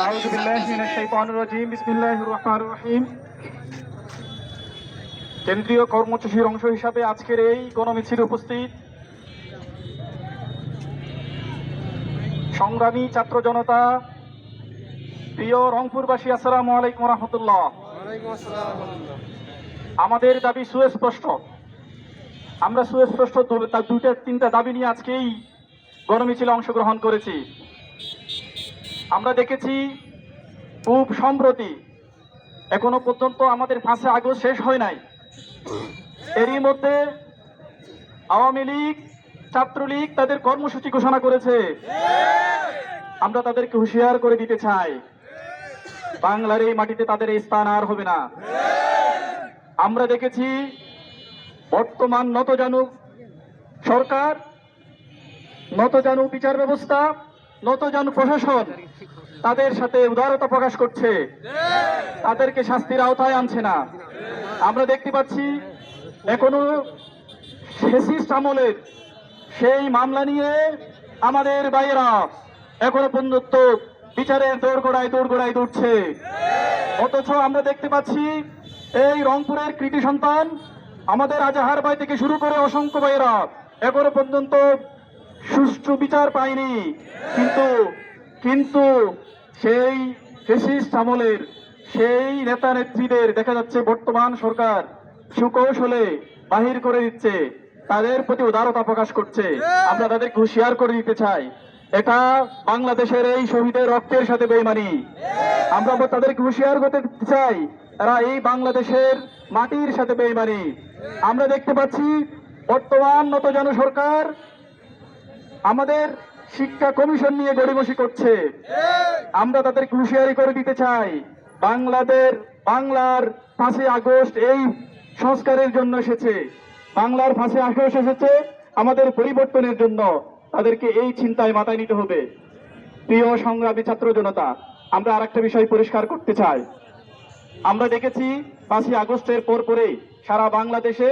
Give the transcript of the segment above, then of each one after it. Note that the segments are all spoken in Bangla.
أعوذ بالله من الشيطان الرجيم بسم الله الرحمن الرحيم কেন্দ্রীয় কর্মসূচির অংশ হিসাবে আজকের এই গণমিছিল উপস্থিত সংগ্রামী ছাত্র জনতা প্রিয় রংপুরবাসী আসসালামু আলাইকুম রহমতুল্লাহ আমাদের দাবি সুস্পষ্ট আমরা সুস্পষ্ট দু- তা দুইটা তিনটা দাবি নিয়ে আজকেই গণমিছিলে অংশগ্রহণ করেছি আমরা দেখেছি খুব সম্প্রতি, এখনও পর্যন্ত আমাদের পাঁচে আগস্ট শেষ হয় নাই। এরই মধ্যে আওয়ামী লীগ, ছাত্রলীগ তাদের কর্মসূচি ঘোষণা করেছে। আমরা তাদেরকে হুঁশিয়ার করে দিতে চাই। বাংলার এই মাটিতে তাদের এই স্থান আর হবে না। আমরা দেখেছি বর্তমান নতজানু সরকার নতজানু বিচার ব্যবস্থা নতজানু প্রশাসন তাদের সাথে উদারতা প্রকাশ করছে। তাদেরকে শাস্তির আওতায় আনছে না। আমরা দেখতে পাচ্ছি, এখনও ফেসিস্ট আমলের সেই মামলা নিয়ে আমাদের বাইরা এখনও পর্যন্ত বিচারের দৌড় দৌড়গোড়ায় দৌড়গোড়ায় দৌড়ছে। অথচ আমরা দেখতে পাচ্ছি, এই রংপুরের কৃতি সন্তান আমাদের আজাহার ভাই থেকে শুরু করে অসংখ্য ভাইয়েরা এখনও পর্যন্ত সুষ্ঠু বিচার পায়নি। কিন্তু কিন্তু সেই ফেসিস্ট আমলের, সেই নেতা নেত্রীদের দেখা যাচ্ছে বর্তমান সরকার সুকৌশলে বাহির করে দিচ্ছে। তাদের প্রতি উদারতা প্রকাশ করছে। আমরা তাদেরকে হুঁশিয়ার করে দিতে চাই। এটা বাংলাদেশের এই শহীদের রক্তের সাথে বেইমানি। আমরা তাদেরকে হুঁশিয়ার করতে চাই। তারা এই বাংলাদেশের মাটির সাথে বেইমানি। আমরা দেখতে পাচ্ছি বর্তমান নতজন সরকার আমাদের শিক্ষা কমিশন নিয়ে গড়িমসি করছে। আমরা তাদেরকে হুঁশিয়ারি করে দিতে চাই। বাংলাদের, বাংলার পাঁচই আগস্ট এই সংস্কারের জন্য এসেছে। বাংলার পাঁচই আগস্ট এসেছে আমাদের পরিবর্তনের জন্য। তাদেরকে এই চিন্তায় মাথায় নিতে হবে। প্রিয় সংগ্রামী ছাত্র জনতা, আমরা আরেকটা বিষয় পরিষ্কার করতে চাই। আমরা দেখেছি পাঁচই আগস্টের পর পরে সারা বাংলাদেশে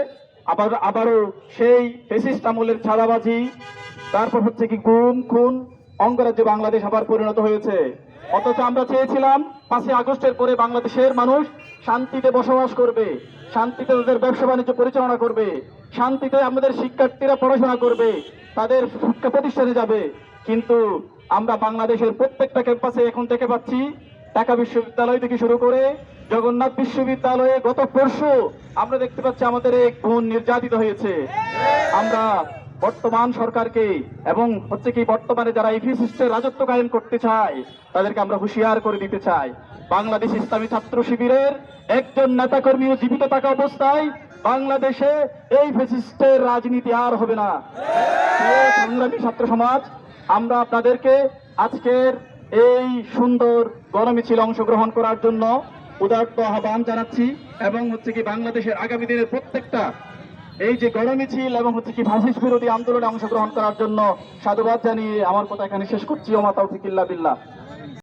আবার আবারও সেই ফেসিস্ট আমলের ছাড়াবাজি তারপর হচ্ছে কি গুম খুন অঙ্গরাজ্যে বাংলাদেশ আবার পরিণত হয়েছে? অথচ আমরা চেয়েছিলাম পাঁচই আগস্টের পরে বাংলাদেশের মানুষ শান্তিতে বসবাস করবে, শান্তিতে তাদের ব্যবসা বাণিজ্য পরিচালনা করবে, শান্তিতে আমাদের শিক্ষার্থীরা পড়াশোনা করবে, তাদের শিক্ষা প্রতিষ্ঠানে যাবে। কিন্তু আমরা বাংলাদেশের প্রত্যেকটা ক্যাম্পাসে এখন দেখে পাচ্ছি, ঢাকা বিশ্ববিদ্যালয় থেকে শুরু করে জগন্নাথ বিশ্ববিদ্যালয়ে গত পরশু আমরা দেখতে পাচ্ছি আমাদের এক বোন নির্যাতিত হয়েছে। আমরা বর্তমান সরকারকে এবং হচ্ছে কি বর্তমানে যারা এই ফিসিস্টের রাজত্ব কায়েম করতে চায়, তাদেরকে আমরা হুঁশিয়ার করে দিতে চাই। বাংলাদেশ ইসলামী ছাত্র শিবিরের একজন নেতাকর্মীও জীবিত থাকা অবস্থায় বাংলাদেশে এই ফেসিস্টের রাজনীতি আর হবে না। সংগ্রামী ছাত্র সমাজ, আমরা আপনাদেরকে আজকের এই সুন্দর গণমিছিল অংশগ্রহণ করার জন্য উদার্ত আহ্বান জানাচ্ছি এবং হচ্ছে কি বাংলাদেশের আগামী দিনের প্রত্যেকটা এই যে গণমিছিল এবং হচ্ছে কি ভাষিস বিরোধী আন্দোলনে অংশগ্রহণ করার জন্য সাধুবাদ জানিয়ে আমার কথা এখানে শেষ করছি। ওমা তৌফিকিল্লা বিল্লাহ।